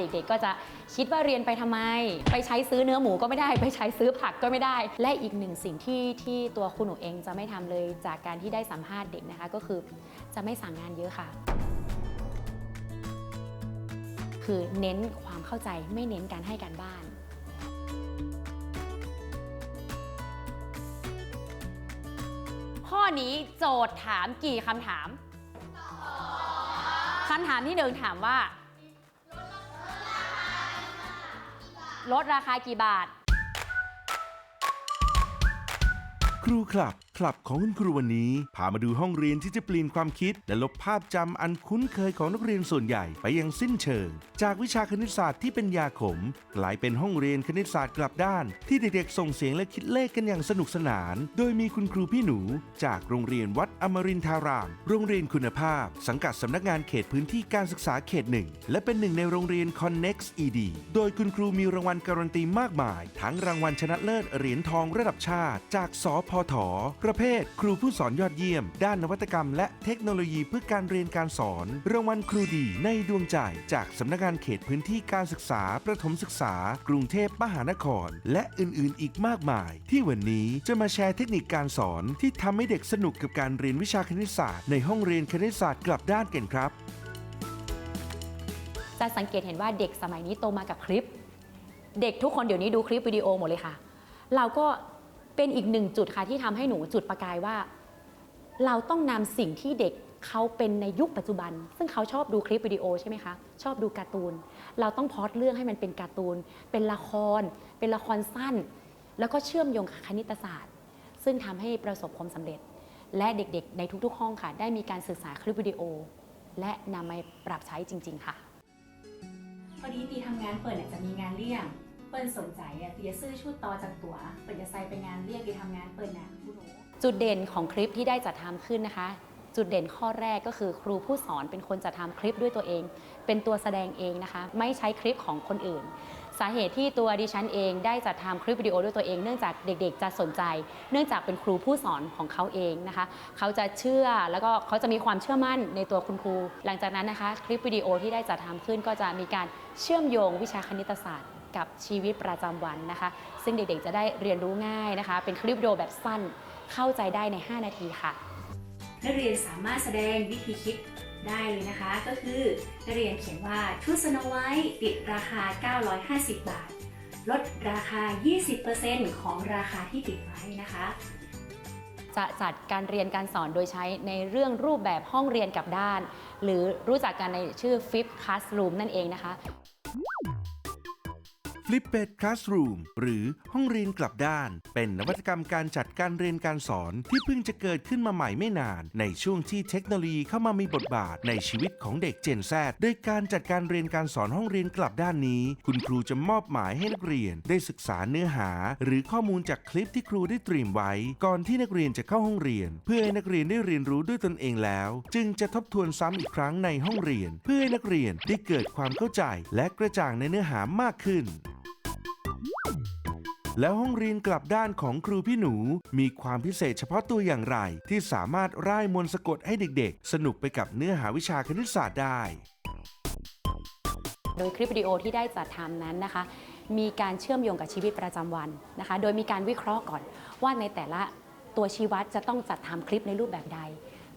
เด็กๆก็จะคิดว่าเรียนไปทำไม ไปใช้ซื้อเนื้อหมูก็ไม่ได้ ไปใช้ซื้อผักก็ไม่ได้ และอีกหนึ่งสิ่งที่ที่ตัวคุณหนูเองจะไม่ทำเลยจากการที่ได้สัมภาษณ์เด็กนะคะ ก็คือจะไม่สั่งงานเยอะค่ะ คือเน้นความเข้าใจไม่เน้นการให้การบ้านข้อนี้โจทย์ถามกี่คำถาม คำถามที่หนึ่งถามว่า ลดราคากี่บาท ครูคลับ คลับของคุณครูวันนี้ พามาดูห้องเรียนที่จะเปลี่ยนความคิด และลบภาพจำอันคุ้นเคยของนักเรียนส่วนใหญ่ไปอย่างสิ้นเชิง จากวิชาคณิตศาสตร์ที่เป็นยาขม กลายเป็นห้องเรียนคณิตศาสตร์กลับด้าน ที่เด็กๆส่งเสียงและคิดเลขกันอย่างสนุกสนาน โดยมีคุณครูพี่หนู จากโรงเรียนวัดอมรินทาราม โรงเรียนคุณภาพ สังกัดสำนักงานเขตพื้นที่การศึกษาเขตหนึ่งและเป็นหนึ่งในโรงเรียน Connex ED โดยคุณครูมีรางวัลการันตีมากมาย ทั้งรางวัลชนะเลิศเหรียญทองระดับชาติ จากสพทประเภท ครูผู้สอนยอดเยี่ยม ด้านนวัตกรรม และเทคโนโลยีเพื่อการเรียนการสอน รางวัลครูดีในดวงใจ จากสำนักงานเขตพื้นที่การศึกษา ประถมศึกษา กรุงเทพมหานคร และอื่นๆ อีกมากมาย ที่วันนี้จะมาแชร์เทคนิคการสอนที่ทำให้เด็กสนุกกับการเรียนวิชาคณิตศาสตร์ในห้องเรียนคณิตศาสตร์กลับด้านกันครับ จะสังเกตเห็นว่าเด็กสมัยนี้โตมากับคลิป เด็กทุกคนเดี๋ยวนี้ดูคลิปวิดีโอหมดเลยค่ะ เราก็ เป็นอีกหนึ่งจุดค่ะที่ทำให้หนูจุดประกายว่า เราต้องนำสิ่งที่เด็กเขาเป็นในยุคปัจจุบัน ซึ่งเขาชอบดูคลิปวิดีโอใช่ไหมคะชอบดูการ์ตูน เราต้องพอดเรื่องให้มันเป็นการ์ตูน เป็นละคร เป็นละครสั้น แล้วก็เชื่อมโยงกับคณิตศาสตร์ ซึ่งทำให้ประสบความสำเร็จ และเด็กๆ ในทุกๆ ห้องค่ะ ได้มีการศึกษาคลิปวิดีโอ และนำมาปรับใช้จริง ๆ ค่ะพอดีตีทำงานเปิดจะมีงานเลี้ยง เปิ้ลสนใจอะตีจะซื้อชุดต่อจากตัวเปิดจะใส่ไปงานเลี้ยงตีทำงานเปิดน่ะคุณหนูจุดเด่นของคลิปที่ได้จัดทำขึ้นนะคะ จุดเด่นข้อแรกก็คือครูผู้สอนเป็นคนจัดทำคลิปด้วยตัวเอง เป็นตัวแสดงเองนะคะ ไม่ใช้คลิปของคนอื่น สาเหตุที่ตัวดิฉันเองได้จัดทำคลิปวิดีโอด้วยตัวเองเนื่องจากเด็กๆ จะสนใจ เนื่องจากเป็นครูผู้สอนของเขาเองนะคะ เขาจะเชื่อแล้วก็เขาจะมีความเชื่อมั่นในตัวคุณครู หลังจากนั้นนะคะ คลิปวิดีโอที่ได้จัดทำขึ้นก็จะมีการเชื่อมโยงวิชาคณิตศาสตร์ กับชีวิตประจำวันนะคะ ซึ่งเด็กๆจะได้เรียนรู้ง่ายนะคะ เป็นคลิปวิดีโอแบบสั้นเข้าใจได้ใน 5 นาทีค่ะ นักเรียนสามารถแสดงวิธีคิดได้เลยนะคะ ก็คือนักเรียนเขียนว่าชุดสโนไวท์ติดราคา 950 บาท ลดราคา 20%ของราคาที่ติดไว้นะคะจะจัดการเรียนการสอนโดยใช้ในเรื่องรูปแบบห้องเรียนกับด้าน หรือรู้จักกันในชื่อ Flip Classroom นั่นเองนะคะ l i p p e d Classroom หรือห้องเรียนกลับด้าน เป็นนวัตกรรมการจัดการเรียนการสอนที่เพิ่งจะเกิดขึ้นมาใหม่ไม่นาน ในช่วงที่เทคโนโลยีเข้ามามีบทบาทในชีวิตของเด็กเจนแซโดยการจัดการเรียนการสอนห้องเรียนกลับด้านนี้ คุณครูจะมอบหมายให้นักเรียนได้ศึกษาเนื้อหา หรือข้อมูลจากคลิปที่ครูได้เตรียมไว้ ก่อนที่นักเรียนจะเข้าห้องเรียน เพื่อให้นักเรียนได้เรียนรู้ด้วยตนเองแล้ว จึงจะทบทวนซ้ำอีกครั้งในห้องเรียน เพื่อให้นักเรียนได้เกิดความเข้าใจ และกระจ่างในเนื้อหามากขึ้น แล้วห้องเรียนกลับด้านของครูพี่หนู มีความพิเศษเฉพาะตัวอย่างไร ที่สามารถร่ายมนต์สะกดให้เด็กๆ สนุกไปกับเนื้อหาวิชาคณิตศาสตร์ได้ โดยคลิปวิดีโอที่ได้จัดทำนั้นนะคะ มีการเชื่อมโยงกับชีวิตประจำวันนะคะ โดยมีการวิเคราะห์ก่อนว่าในแต่ละตัวชี้วัดจะต้องจัดทำคลิปในรูปแบบใด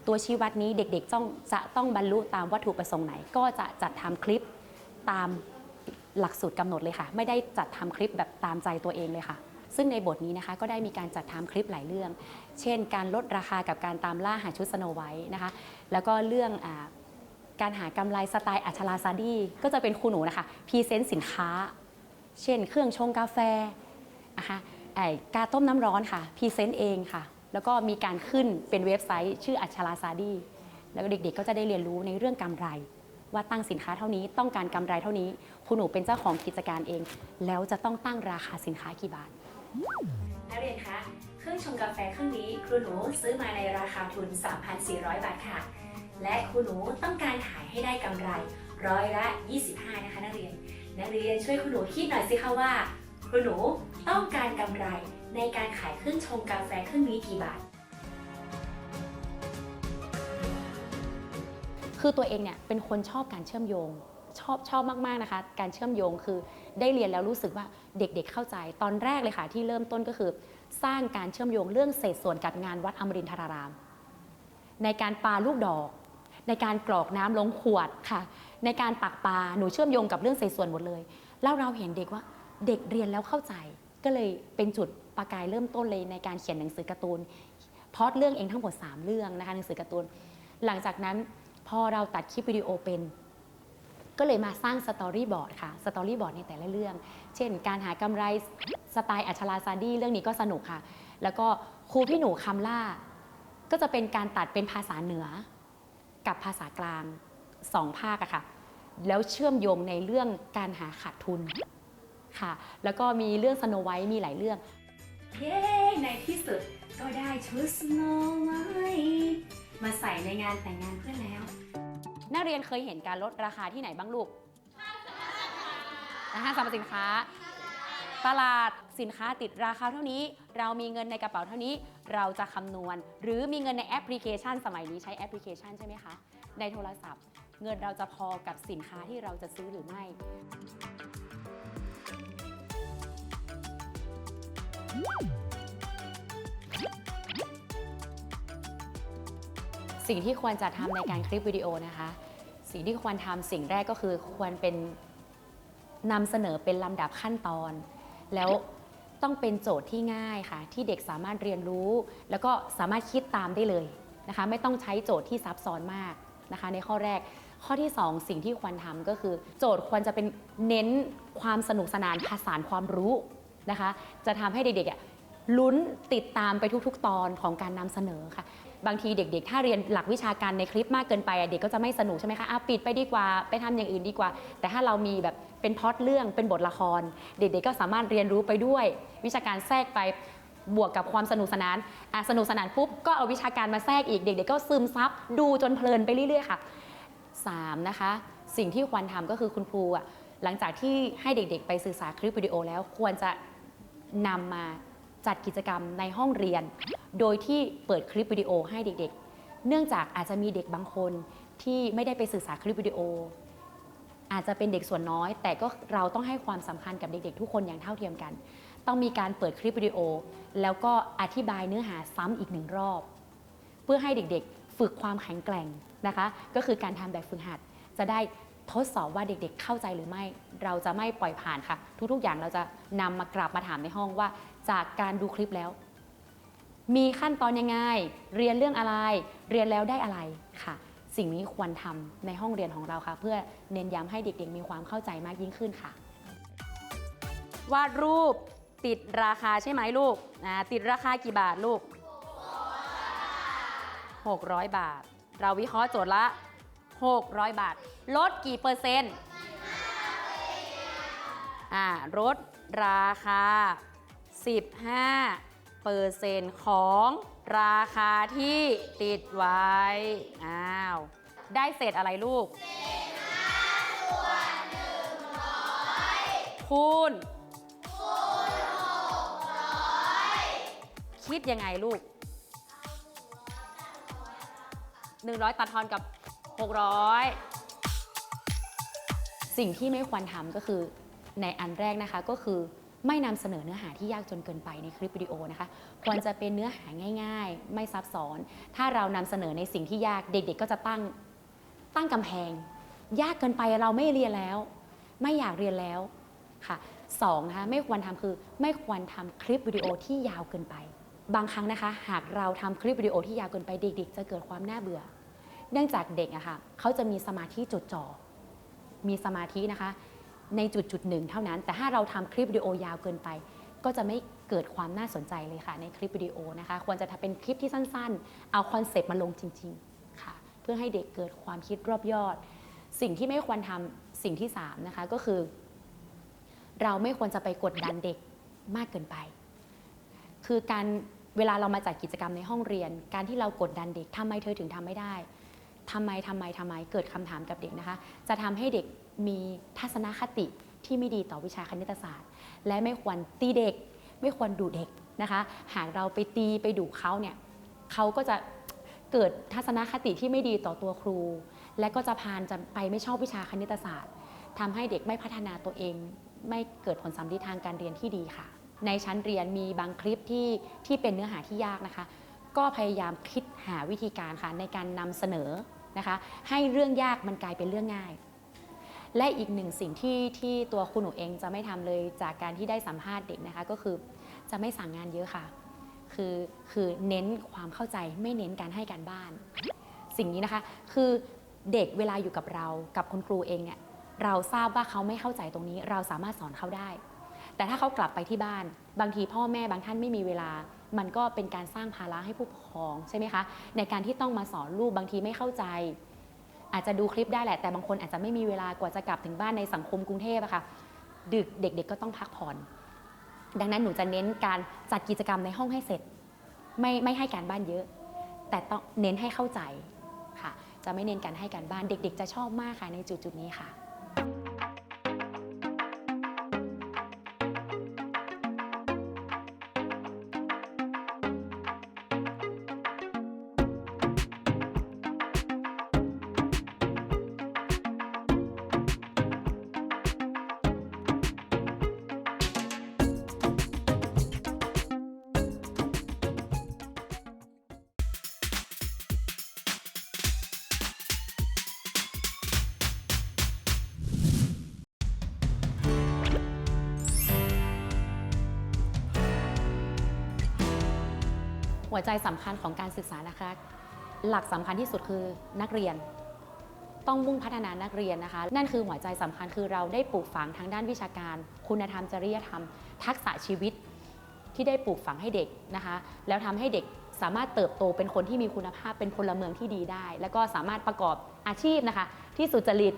ตัวชี้วัดนี้เด็กๆต้องจะต้องบรรลุตามวัตถุประสงค์ไหน ก็จะจัดทำคลิปตาม หลักสูตรกำหนดเลยค่ะ ไม่ได้จัดทำคลิปแบบตามใจตัวเองเลยค่ะ ซึ่งในบทนี้นะคะก็ได้มีการจัดทำคลิปหลายเรื่อง เช่น การลดราคากับการตามล่าหาชุดสโนไวท์นะคะ แล้วก็เรื่องอการหากำไรสไตล์อัชราซาดีก็จะเป็นครูหนูนะคะพรีเซนต์สินค้า เช่น เครื่องชงกาแฟนะคะกาต้มน้ำร้อนค่ะพรีเซนต์เองค่ะ แล้วก็มีการขึ้นเป็นเว็บไซต์ ชื่ออัชราซาดีแล้วเด็กๆก็จะได้เรียนรู้ในเรื่องกำไร ว่าตั้งสินค้าเท่านี้ต้องการกำไรเท่านี้ครูหนูเป็นเจ้าของกิจการเอง แล้วจะต้องตั้งราคาสินค้ากี่บาทนักเรียนคะเครื่องชงกาแฟเครื่องนี้ครูหนูซื้อมาในราคาทุน 3,400 บาทค่ะ และครูหนูต้องการขายให้ได้กำไรร้อยละ 25 นะคะนักเรียน นักเรียนช่วยครูหนูคิดหน่อยสิคะว่าครูหนูต้องการกำไรในการขายเครื่องชงกาแฟเครื่องนี้กี่บาท คือตัวเองเนี่ยเป็นคนชอบการเชื่อมโยง ชอบชอบมากๆนะคะ การเชื่อมโยงคือได้เรียนแล้วรู้สึกว่าเด็กๆเข้าใจ ตอนแรกเลยค่ะที่เริ่มต้นก็คือ สร้างการเชื่อมโยงเรื่องเศษส่วนกับงานวัดอมรินทราราม ในการปาลูกดอก ในการกรอกน้ำลงขวดค่ะ ในการตักปลาหนูเชื่อมโยงกับเรื่องเศษส่วนหมดเลยแล้วเราเห็นเด็กว่าเด็กเรียนแล้วเข้าใจ ก็เลยเป็นจุดประกายเริ่มต้นเลยในการเขียนหนังสือการ์ตูนพอดเรื่องเองทั้งหมด 3 เรื่องนะคะหนังสือการ์ตูนหลังจากนั้น พอเราตัดคลิปวิดีโอเป็น ก็เลยมาสร้างสตอรี่บอร์ดค่ะสตอรี่บอร์ดในแต่ละเรื่อง เช่น การหากำไรสไตล์อัชราซาดีเรื่องนี้ก็สนุกค่ะ แล้วก็ครูพี่หนูคำล่า ก็จะเป็นการตัดเป็นภาษาเหนือ กับภาษากลางสองภาคอะค่ะ แล้วเชื่อมโยงในเรื่องการหาขาดทุนค่ะ แล้วก็มีเรื่องสโนไวท์มีหลายเรื่อง เย้ในที่สุดก็ได้ชุดสโนไวท์ มาใส่ในงานแต่งงานเพื่อนแล้ว นักเรียนเคยเห็นการลดราคาที่ไหนบ้างลูกห้างสรรพสินค้า ตลาดสินค้าติดราคาเท่านี้ เรามีเงินในกระเป๋าเท่านี้ เราจะคำนวณ หรือมีเงินในแอปพลิเคชัน สมัยนี้ใช้แอปพลิเคชันใช่ไหมคะ ในโทรศัพท์ เงินเราจะพอกับสินค้าที่เราจะซื้อหรือไม่ สิ่งที่ควรจะทำในการคลิปวิดีโอนะคะ สิ่งที่ควรทำสิ่งแรกก็คือควรเป็นนำเสนอเป็นลำดับขั้นตอน แล้วต้องเป็นโจทย์ที่ง่ายค่ะ ที่เด็กสามารถเรียนรู้ แล้วก็สามารถคิดตามได้เลยนะคะ ไม่ต้องใช้โจทย์ที่ซับซ้อนมากนะคะ ในข้อแรกข้อที่ 2 สิ่งที่ควรทำก็คือ โจทย์ควรจะเป็นเน้นความสนุกสนานผสานความรู้นะคะ จะทำให้เด็กๆลุ้นติดตามไปทุกๆ ตอนของการนำเสนอค่ะ บางทีเด็ก ๆ ถ้าเรียนหลักวิชาการในคลิปมากเกินไปอะเด็กก็จะไม่สนุกใช่ไหมคะอะปิดไปดีกว่าไปทำอย่างอื่นดีกว่า แต่ถ้าเรามีแบบเป็นพล็อตเรื่องเป็นบทละคร เด็ก ๆ ก็สามารถเรียนรู้ไปด้วย วิชาการแทรกไปบวกกับความสนุกสนานอะสนุกสนานปุ๊บก็เอาวิชาการมาแทรกอีกเด็ก ๆ ก็ซึมซับดูจนเพลินไปเรื่อยๆค่ะ 3 นะคะ สิ่งที่ควรทำก็คือคุณครูอะหลังจากที่ให้เด็กๆ ไปศึกษาคลิปวิดีโอแล้วควรจะนำมา จัดกิจกรรมในห้องเรียน โดยที่เปิดคลิปวิดีโอให้เด็กๆ เนื่องจากอาจจะมีเด็กบางคนที่ไม่ได้ไปศึกษาคลิปวิดีโอ อาจจะเป็นเด็กส่วนน้อย แต่ก็เราต้องให้ความสำคัญกับเด็กๆ ทุกคนอย่างเท่าเทียมกัน ต้องมีการเปิดคลิปวิดีโอ แล้วก็อธิบายเนื้อหาซ้ำอีกหนึ่งรอบ เพื่อให้เด็กๆ ฝึกความแข็งแกร่งนะคะ ก็คือการทำแบบฝึกหัด จะได้ทดสอบว่าเด็กๆ เข้าใจหรือไม่ เราจะไม่ปล่อยผ่านค่ะ ทุกๆ อย่างเราจะนำมากราบมาถามในห้องว่า จากการดูคลิปแล้ว มีขั้นตอนยังไง เรียนเรื่องอะไร เรียนแล้วได้อะไรค่ะ สิ่งนี้ควรทำในห้องเรียนของเราค่ะ เพื่อเน้นย้ำให้เด็กๆ มีความเข้าใจมากยิ่งขึ้นค่ะ วาดรูปติดราคาใช่ไหมลูกอ่าติดราคากี่บาทลูก 600 บาท เราวิเคราะห์โจทย์ละ 600 บาท ลดกี่เปอร์เซ็นต์อ่าลดราคา 15เปอร์เซ็นต์ของราคาที่ติดไว้อ้าวได้เศษอะไรลูกคูณคิดยังไงลูก 100 ตัดทอนกับ 600 สิ่งที่ไม่ควรทำก็คือในอันแรกนะคะก็คือ ไม่นำเสนอเนื้อหาที่ยากจนเกินไปในคลิปวิดีโอนะคะ ควรจะเป็นเนื้อหาง่าย ๆ ไม่ซับซ้อน ถ้าเรานำเสนอในสิ่งที่ยากเด็ก ๆ ก็จะตั้งตั้งกำแพง ยากเกินไปเราไม่เรียนแล้ว ไม่อยากเรียนแล้วค่ะสองนะคะไม่ควรทำคือไม่ควรทำคลิปวิดีโอที่ยาวเกินไป บางครั้งนะคะ หากเราทำคลิปวิดีโอที่ยาวเกินไปเด็ก ๆ จะเกิดความน่าเบื่อ เนื่องจากเด็กอะค่ะเขาจะมีสมาธิจดจ่อมีสมาธินะคะ ในจุดจุดหนึ่งเท่านั้น แต่ถ้าเราทำคลิปวิดีโอยาวเกินไป ก็จะไม่เกิดความน่าสนใจเลยค่ะในคลิปวิดีโอนะคะ ควรจะทำเป็นคลิปที่สั้นๆ เอาคอนเซปต์มาลงจริงๆค่ะ เพื่อให้เด็กเกิดความคิดรอบยอด สิ่งที่ไม่ควรทำสิ่งที่สามนะคะก็คือ เราไม่ควรจะไปกดดันเด็กมากเกินไป คือการเวลาเรามาจัดกิจกรรมในห้องเรียน การที่เรากดดันเด็กทำไมเธอถึงทำไม่ได้ทำไมทำไมทำไมเกิดคำถามกับเด็กนะคะ จะทำให้เด็ก มีทัศนคติที่ไม่ดีต่อวิชาคณิตศาสตร์ และไม่ควรตีเด็ก ไม่ควรดุเด็กนะคะหากเราไปตีไปดุเขาเนี่ยเขาก็จะเกิดทัศนคติที่ไม่ดีต่อตัวครู และก็จะพานจะไปไม่ชอบวิชาคณิตศาสตร์ทำให้เด็กไม่พัฒนาตัวเอง ไม่เกิดผลสำลิดทางการเรียนที่ดีค่ะ ในชั้นเรียนมีบางคลิปที่ที่เป็นเนื้อหาที่ยากนะคะ ก็พยายามคิดหาวิธีการค่ะในการนำเสนอนะคะ ให้เรื่องยากมันกลายเป็นเรื่องง่าย และอีกหนึ่งสิ่งที่ที่ตัวคุณหนูเองจะไม่ทำเลยจากการที่ได้สัมภาษณ์เด็กนะคะ ก็คือจะไม่สั่งงานเยอะค่ะ คือคือเน้นความเข้าใจไม่เน้นการให้การบ้าน สิ่งนี้นะคะคือเด็กเวลาอยู่กับเรากับคุณครูเองเนี่ยเราทราบว่าเขาไม่เข้าใจตรงนี้ เราสามารถสอนเขาได้ แต่ถ้าเขากลับไปที่บ้าน บางทีพ่อแม่บางท่านไม่มีเวลา มันก็เป็นการสร้างภาระให้ผู้ปกครองใช่ไหมคะในการที่ต้องมาสอนลูกบางทีไม่เข้าใจ อาจจะดูคลิปได้แหละแต่บางคนอาจจะไม่มีเวลากว่าจะกลับถึงบ้านในสังคมกรุงเทพอะค่ะดึกเด็ก ๆ ก็ต้องพักผ่อน ดังนั้นหนูจะเน้นการจัดกิจกรรมในห้องให้เสร็จ ไม่ไม่ให้การบ้านเยอะ แต่ต้องเน้นให้เข้าใจค่ะ จะไม่เน้นการให้การบ้านเด็ก ๆ จะชอบมากค่ะในจุดจุดๆนี้ค่ะ หัวใจสำคัญของการศึกษานะคะ หลักสำคัญที่สุดคือนักเรียน ต้องมุ่งพัฒนานักเรียนนะคะ นั่นคือหัวใจสำคัญคือเราได้ปลูกฝังทางด้านวิชาการ คุณธรรมจริยธรรม ทักษะชีวิตที่ได้ปลูกฝังให้เด็กนะคะ แล้วทำให้เด็กสามารถเติบโตเป็นคนที่มีคุณภาพเป็นพลเมืองที่ดีได้ แล้วก็สามารถประกอบอาชีพนะคะ ที่สุจริต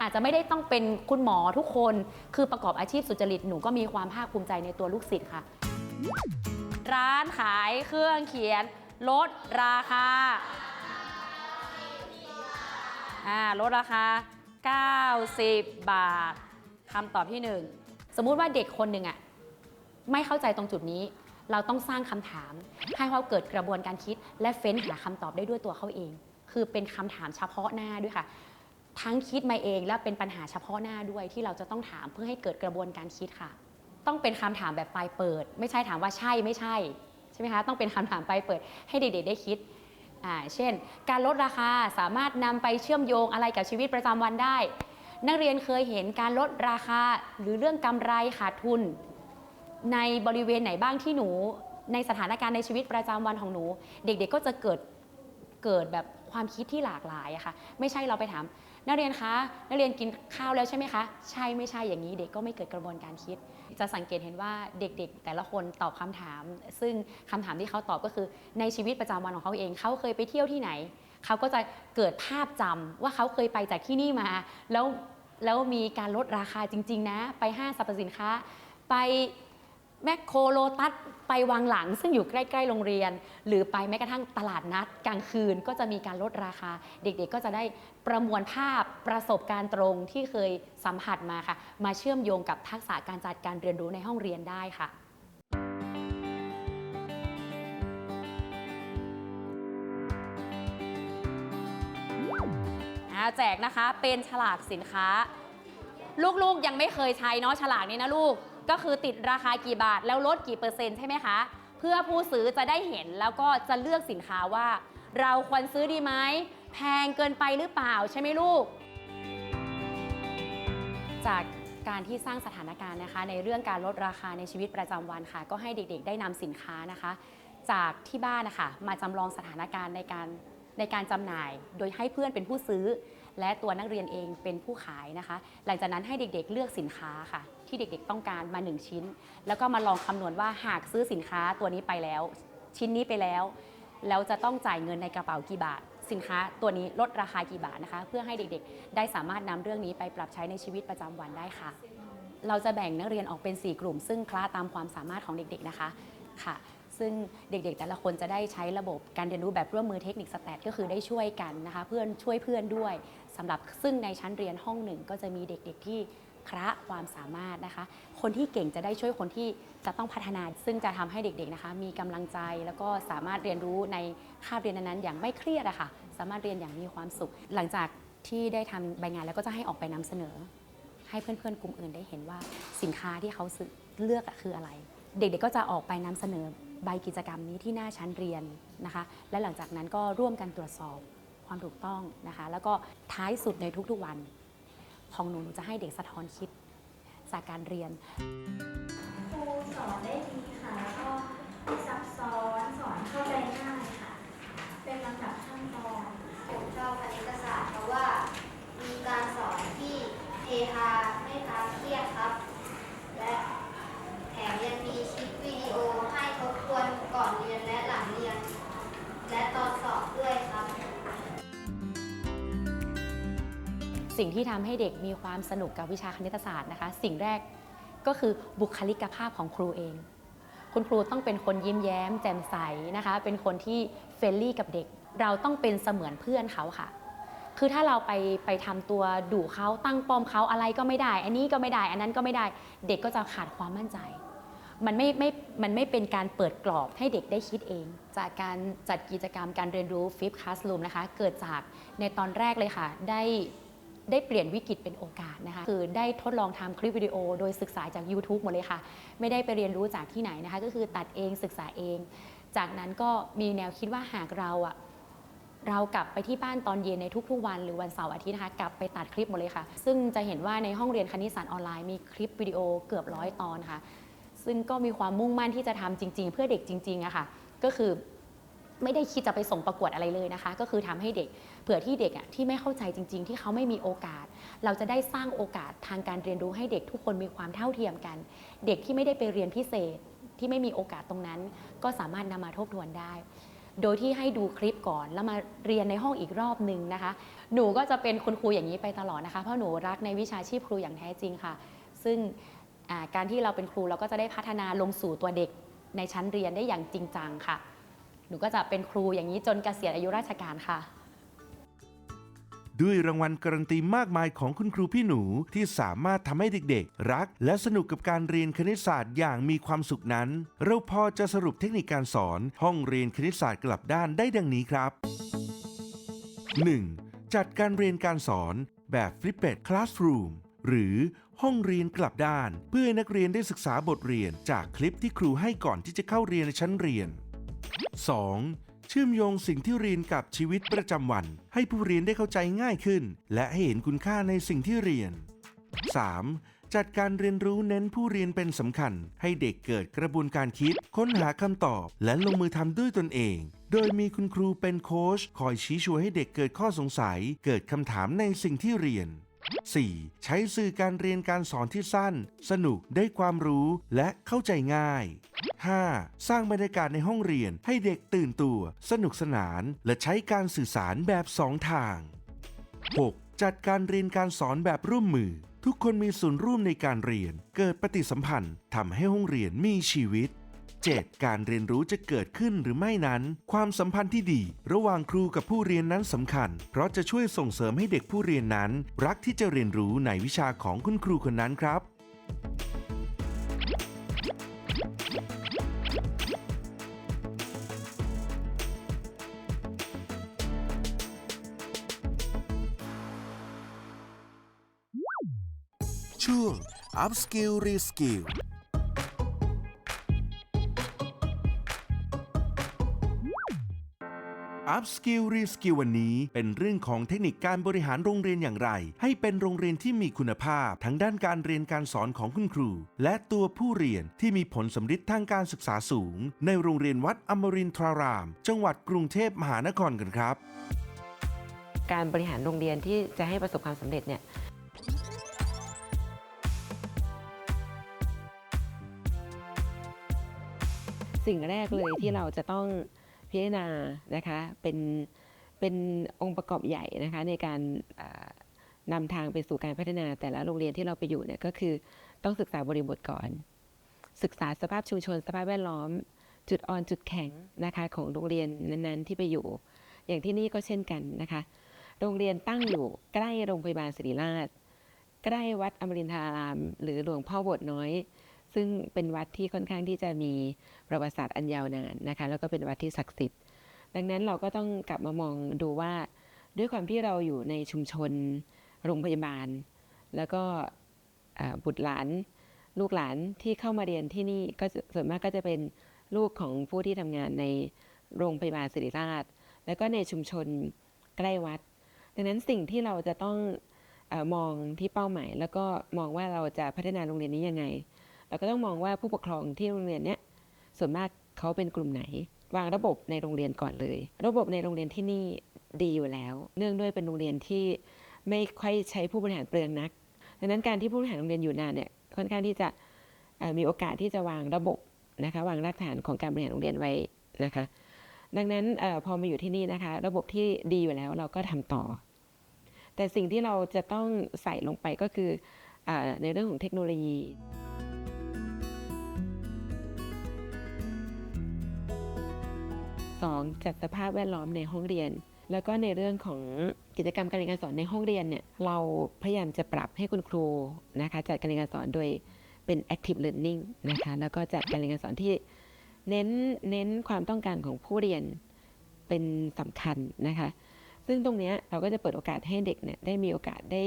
อาจจะไม่ได้ต้องเป็นคุณหมอทุกคน คือประกอบอาชีพสุจริตหนูก็มีความภาคภูมิใจในตัวลูกศิษย์ค่ะ ร้านขายเครื่องเขียน ลดราคาอ่าลดราคา 90 บาทคำตอบที่หนึ่งสมมุติว่าเด็กคนหนึ่งอะไม่เข้าใจตรงจุดนี้ เราต้องสร้างคำถาม ให้เขาเกิดกระบวนการคิด และเฟ้นหาคำตอบได้ด้วยตัวเขาเอง คือเป็นคำถามเฉพาะหน้าด้วยค่ะ ทั้งคิดมาเองและเป็นปัญหาเฉพาะหน้าด้วยที่เราจะต้องถามเพื่อให้เกิดกระบวนการคิดค่ะ ต้องเป็นคำถามแบบปลายเปิด ไม่ใช่ถามว่าใช่ไม่ใช่ใช่ไหมคะต้องเป็นคำถามปลายเปิด ให้เด็กๆได้คิดอ่าเช่น การลดราคาสามารถนำไปเชื่อมโยงอะไรกับชีวิตประจำวันได้ นักเรียนเคยเห็นการลดราคาหรือเรื่องกำไรขาดทุน ในบริเวณไหนบ้างที่หนู ในสถานการณ์ในชีวิตประจำวันของหนู เด็กๆก็จะเกิดเกิดแบบความคิดที่หลากหลายอะค่ะไม่ใช่เราไปถาม นักเรียนคะ นักเรียนกินข้าวแล้วใช่ไหมคะ ใช่ไม่ใช่อย่างนี้เด็กก็ไม่เกิดกระบวนการคิด จะสังเกตเห็นว่าเด็กๆ แต่ละคนตอบคำถาม ซึ่งคำถามที่เขาตอบก็คือในชีวิตประจำวันของเขาเองเขาเคยไปเที่ยวที่ไหน เขาก็จะเกิดภาพจำว่าเขาเคยไปจากที่นี่มา แล้วแล้วมีการลดราคาจริง ๆ นะ ไปห้างสรรพสินค้า ไป แมคโครโลตัสไปวังหลังซึ่งอยู่ใกล้ๆโรงเรียน หรือไปแม้กระทั่งตลาดนัดกลางคืนก็จะมีการลดราคา เด็กๆก็จะได้ประมวลภาพประสบการณ์ตรงที่เคยสัมผัสมาค่ะ มาเชื่อมโยงกับทักษะการจัดการเรียนรู้ในห้องเรียนได้ค่ะแจกนะคะเป็นฉลากสินค้า ลูกๆยังไม่เคยใช้เนาะฉลากนี้นะลูก ก็คือติดราคากี่บาทแล้วลดกี่เปอร์เซ็นต์ใช่ไหมคะ เพื่อผู้ซื้อจะได้เห็นแล้วก็จะเลือกสินค้าว่า เราควรซื้อดีไหมแพงเกินไปหรือเปล่าใช่ไหมลูก จากการที่สร้างสถานการณ์นะคะ ในเรื่องการลดราคาในชีวิตประจำวันค่ะ ก็ให้เด็กๆ ได้นำสินค้านะคะ จากที่บ้านนะคะมาจำลองสถานการณ์ในการในการจำหน่าย โดยให้เพื่อนเป็นผู้ซื้อ และตัวนักเรียนเองเป็นผู้ขายนะคะ หลังจากนั้นให้เด็กๆเลือกสินค้าค่ะ ที่เด็กๆต้องการมา 1 ชิ้น แล้วก็มาลองคำนวณว่าหากซื้อสินค้าตัวนี้ไปแล้ว ชิ้นนี้ไปแล้ว แล้วจะต้องจ่ายเงินในกระเป๋ากี่บาท สินค้าตัวนี้ลดราคากี่บาทนะคะ เพื่อให้เด็กๆ ได้สามารถนำเรื่องนี้ไปปรับใช้ในชีวิตประจำวันได้ค่ะ เราจะแบ่งนักเรียนออกเป็น 4 กลุ่ม ซึ่งคล้าตามความสามารถของเด็กๆนะคะค่ะ ซึ่งเด็กๆ แต่ละคนจะได้ใช้ระบบการเรียนรู้แบบร่วมมือเทคนิคสแตทก็คือได้ช่วยกันนะคะ เพื่อนช่วยเพื่อนด้วยสำหรับซึ่งในชั้นเรียนห้องหนึ่งก็จะมีเด็กๆที่ คละความสามารถนะคะ คนที่เก่งจะได้ช่วยคนที่จะต้องพัฒนา ซึ่งจะทำให้เด็กๆนะคะ มีกำลังใจแล้วก็สามารถเรียนรู้ในคาบเรียนนั้นๆอย่างไม่เครียดอะค่ะ สามารถเรียนอย่างมีความสุข หลังจากที่ได้ทำใบงานแล้วก็จะให้ออกไปนำเสนอ ให้เพื่อนๆกลุ่มอื่นได้เห็นว่าสินค้าที่เขาเลือกคืออะไร เด็กๆก็จะออกไปนำเสนอใบกิจกรรมนี้ที่หน้าชั้นเรียนนะคะ และหลังจากนั้นก็ร่วมกันตรวจสอบความถูกต้องนะคะ แล้วก็ท้ายสุดในทุกๆวัน ของหนูหนูจะให้เด็กสะท้อนคิดจากการเรียน ครูสอนได้ดีค่ะ แล้วก็ไม่ซับซ้อนสอนเข้าใจง่ายค่ะ เป็นลำดับขั้นตอน ผมชอบคณิตศาสตร์เพราะว่า มีการสอนที่เฮฮาไม่พาเครียดครับ และแถมยังมีคลิปวิดีโอให้ทบทวนก่อนเรียนและหลังเรียน และตอนสอบด้วยครับ สิ่งที่ทำให้เด็กมีความสนุกกับวิชาคณิตศาสตร์นะคะ สิ่งแรกก็คือบุคลิกภาพของครูเอง คุณครูต้องเป็นคนยิ้มแย้ม แจ่มใสนะคะ เป็นคนที่เฟรนลี่กับเด็ก เราต้องเป็นเสมือนเพื่อนเขาค่ะ คือถ้าเราไปไปทำตัวดุเขาตั้งปอมเขาอะไรก็ไม่ได้ อันนี้ก็ไม่ได้ อันนั้นก็ไม่ได้ เด็กก็จะขาดความมั่นใจ มันไม่ไม่ มันไม่เป็นการเปิดกรอบให้เด็กได้คิดเอง จากการจัดกิจกรรมการเรียนรู้ฟิปคลาส o ูมนะคะ เกิดจากในตอนแรกเลยค่ะ ได้ ได้เปลี่ยนวิกฤตเป็นโอกาสนะคะ คือได้ทดลองทำคลิปวิดีโอ โดยศึกษาจาก YouTube หมดเลยค่ะ ไม่ได้ไปเรียนรู้จากที่ไหนนะคะ ก็คือตัดเองศึกษาเอง จากนั้นก็มีแนวคิดว่าหากเราอะเรากลับไปที่บ้านตอนเย็นในทุกๆวันหรือวันเสาร์อาทิตย์นะคะกลับไปตัดคลิปหมดเลยค่ะ ซึ่งจะเห็นว่าในห้องเรียนคณิตศาสตร์ออนไลน์มีคลิปวิดีโอเกือบร้อยตอนค่ะ ซึ่งก็มีความมุ่งมั่นที่จะทำจริง ๆ เพื่อเด็กจริงๆอะค่ะ ก็คือไม่ได้คิดจะไปส่งประกวดอะไรเลยนะคะ ก็คือทำให้เด็ก เผื่อที่เด็กอะที่ไม่เข้าใจจริง ๆ ที่เขาไม่มีโอกาส เราจะได้สร้างโอกาสทางการเรียนรู้ให้เด็กทุกคนมีความเท่าเทียมกัน เด็กที่ไม่ได้ไปเรียนพิเศษที่ไม่มีโอกาสตรงนั้น ก็สามารถนำมาทบทวนได้ โดยที่ให้ดูคลิปก่อนแล้วมาเรียนในห้องอีกรอบหนึ่งนะคะ หนูก็จะเป็นคุณครูอย่างนี้ไปตลอดนะคะ เพราะหนูรักในวิชาชีพครูอย่างแท้จริงค่ะ ซึ่งการที่เราเป็นครูเราก็จะได้พัฒนาลงสู่ตัวเด็กในชั้นเรียนได้อย่างจริงจังค่ะ หนูก็จะเป็นครูอย่างนี้จนเกษียณอายุราชการค่ะ ด้วยรางวัลการันตีมากมายของคุณครูพี่หนูที่สามารถทำให้เด็กๆ รัก และสนุกกับการเรียนคณิตศาสตร์อย่างมีความสุขนั้น เราพอจะสรุปเทคนิคการสอนห้องเรียนคณิตศาสตร์กลับด้านได้ดังนี้ครับ 1. จัดการเรียนการสอนแบบ Flipped Classroom หรือห้องเรียนกลับด้าน เพื่อให้นักเรียนได้ศึกษาบทเรียนจากคลิปที่ครูให้ก่อนที่จะเข้าเรียนในชั้นเรียน 2. เชื่อมโยงสิ่งที่เรียนกับชีวิตประจำวัน ให้ผู้เรียนได้เข้าใจง่ายขึ้น และให้เห็นคุณค่าในสิ่งที่เรียน 3. จัดการเรียนรู้เน้นผู้เรียนเป็นสำคัญ ให้เด็กเกิดกระบวนการคิด ค้นหาคำตอบ และลงมือทำด้วยตนเอง โดยมีคุณครูเป็นโค้ชคอยชี้ชวนให้เด็กเกิดข้อสงสัย เกิดคำถามในสิ่งที่เรียน 4. ใช้สื่อการเรียนการสอนที่สั้น สนุกได้ความรู้และเข้าใจง่าย 5. สร้างบรรยากาศในห้องเรียนให้เด็กตื่นตัว สนุกสนาน และใช้การสื่อสารแบบสองทาง 6. จัดการเรียนการสอนแบบร่วมมือ ทุกคนมีส่วนร่วมในการเรียน เกิดปฏิสัมพันธ์ทำให้ห้องเรียนมีชีวิต 7. การเรียนรู้จะเกิดขึ้นหรือไม่นั้น ความสัมพันธ์ที่ดี ระหว่างครูกับผู้เรียนนั้นสำคัญ เพราะจะช่วยส่งเสริมให้เด็กผู้เรียนนั้น รักที่จะเรียนรู้ในวิชาของคุณครูคนนั้นครับช่วง Upskill Reskill Upskill Reskill วันนี้ เป็นเรื่องของเทคนิคการบริหารโรงเรียนอย่างไร ให้เป็นโรงเรียนที่มีคุณภาพ ทั้งด้านการเรียนการสอนของคุณครู และตัวผู้เรียนที่มีผลสำฤทธิ์ทางการศึกษาสูง ในโรงเรียนวัดอมรินทราราม จังหวัดกรุงเทพมหานครกันครับ การบริหารโรงเรียนที่จะให้ประสบความสำเร็จเนี่ยสิ่งแรกเลยที่เราจะต้อง พิจารณานะคะเป็นเป็นองค์ประกอบใหญ่นะคะในการอ่านำทางไปสู่การพัฒนาแต่ละโรงเรียนที่เราไปอยู่เนี่ยก็คือต้องศึกษาบริบทก่อน ศึกษาสภาพชุมชน สภาพแวดล้อม จุดอ่อนจุดแข็งนะคะของโรงเรียนนั้นๆที่ไปอยู่ อย่างที่นี่ก็เช่นกันนะคะโรงเรียนตั้งอยู่ใกล้โรงพยาบาลศิริราช ใกล้วัดอมรินทราราม หรือหลวงพ่อบสถ์น้อย ซึ่งเป็นวัดที่ค่อนข้างที่จะมีประวัติศาสตร์อันยาวนานนะคะ แล้วก็เป็นวัดที่ศักดิ์สิทธิ์ ดังนั้นเราก็ต้องกลับมามองดูว่า ด้วยความที่เราอยู่ในชุมชน โรงพยาบาล แล้วก็บุตรหลาน ลูกหลานที่เข้ามาเรียนที่นี่ก็ส่วนมากก็จะเป็นลูกของผู้ที่ทำงานในโรงพยาบาลศิริราช แล้วก็ในชุมชนใกล้วัด ดังนั้นสิ่งที่เราจะต้องอมองที่เป้าหมาย แล้วก็มองว่าเราจะพัฒนาโรงเรียนนี้ยังไง เราก็ต้องมองว่าผู้ปกครองที่โรงเรียนเนี้ยส่วนมากเขาเป็นกลุ่มไหน วางระบบในโรงเรียนก่อนเลย ระบบในโรงเรียนที่นี่ดีอยู่แล้ว เนื่องด้วยเป็นโรงเรียนที่ไม่ค่อยใช้ผู้บริหารเปลืองนักดังนั้นการที่ผู้บริหารโรงเรียนอยู่นานเนี่ยค่อนข้างที่จะมีโอกาสที่จะวางระบบนะคะวางรากฐานของการบริหารโรงเรียนไว้นะคะ ดังนั้นอพอมาอยู่ที่นี่นะคะ ระบบที่ดีอยู่แล้วเราก็ทำต่อ แต่สิ่งที่เราจะต้องใส่ลงไปก็คืออในเรื่องของเทคโนโลยี สองจัดสภาพแวดล้อมในห้องเรียน แล้วก็ในเรื่องของกิจกรรมการเรียนการสอนในห้องเรียนเนี่ยเราพยายามจะปรับให้คุณครูนะคะจัดการเรียนการสอนโดยเป็น active learning นะคะแล้วก็จัดการเรียนการสอนที่เน้นเน้นความต้องการของผู้เรียนเป็นสำคัญนะคะ ซึ่งตรงนี้เราก็จะเปิดโอกาสให้เด็กเนี่ยได้มีโอกาสได้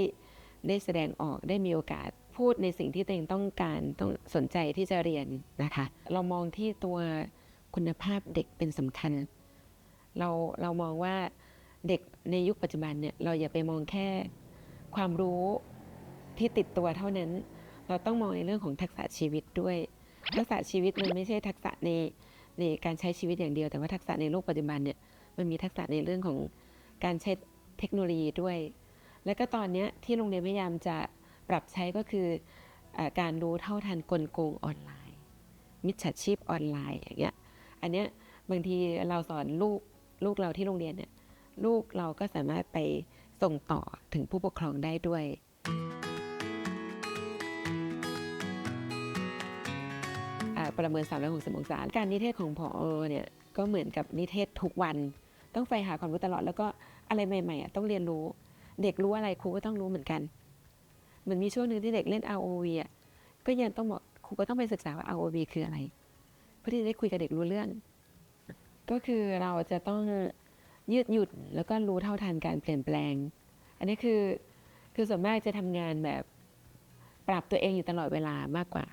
ได้แสดงออกได้มีโอกาสพูดในสิ่งที่ตัวเองต้องการต้องสนใจที่จะเรียนนะคะ เรามองที่ตัว คุณภาพเด็กเป็นสำคัญ เราเรามองว่าเด็กในยุคปัจจุบันเนี่ยเราอย่าไปมองแค่ความรู้ที่ติดตัวเท่านั้น เราต้องมองในเรื่องของทักษะชีวิตด้วย ทักษะชีวิตมันไม่ใช่ทักษะในในการใช้ชีวิตอย่างเดียว แต่ว่าทักษะในโลกปัจจุบันเนี่ยมันมีทักษะในเรื่องของการใช้เทคโนโลยีด้วย และก็ตอนนี้ที่โรงเรียนพยายามจะปรับใช้ก็คืออการรู้เท่าทันกลโกงออนไลน์ มิจฉาชีพออนไลน์อย่างเงี้ย อันเนี้ยบางทีเราสอนลูกลูกเราที่โรงเรียนเนี่ยลูกเราก็สามารถไปส่งต่อถึงผู้ปกครองได้ด้วยอ่าประเมิน 360องศาการนิเทศของพอเนี่ยก็เหมือนกับนิเทศทุกวัน ต้องใฝ่หาความรู้ตลอดแล้วก็อะไรใหม่ๆอะต้องเรียนรู้ เด็กรู้อะไรครูก็ต้องรู้เหมือนกันเหมือนมีช่วงหนึ่งที่เด็กเล่น ROV อะก็ยังต้องบอกครูก็ต้องไปศึกษาว่า ROV คืออะไร พื่อที่จะได้คุยกับเด็กรู้เรื่อง ก็คือเราจะต้องยืดหยุ่นแล้วก็รู้เท่าทันการเปลี่ยนแปลง อันนี้คือคือส่วนมากจะทำงานแบบปรับตัวเองอยู่ตลอดเวลามากกว่า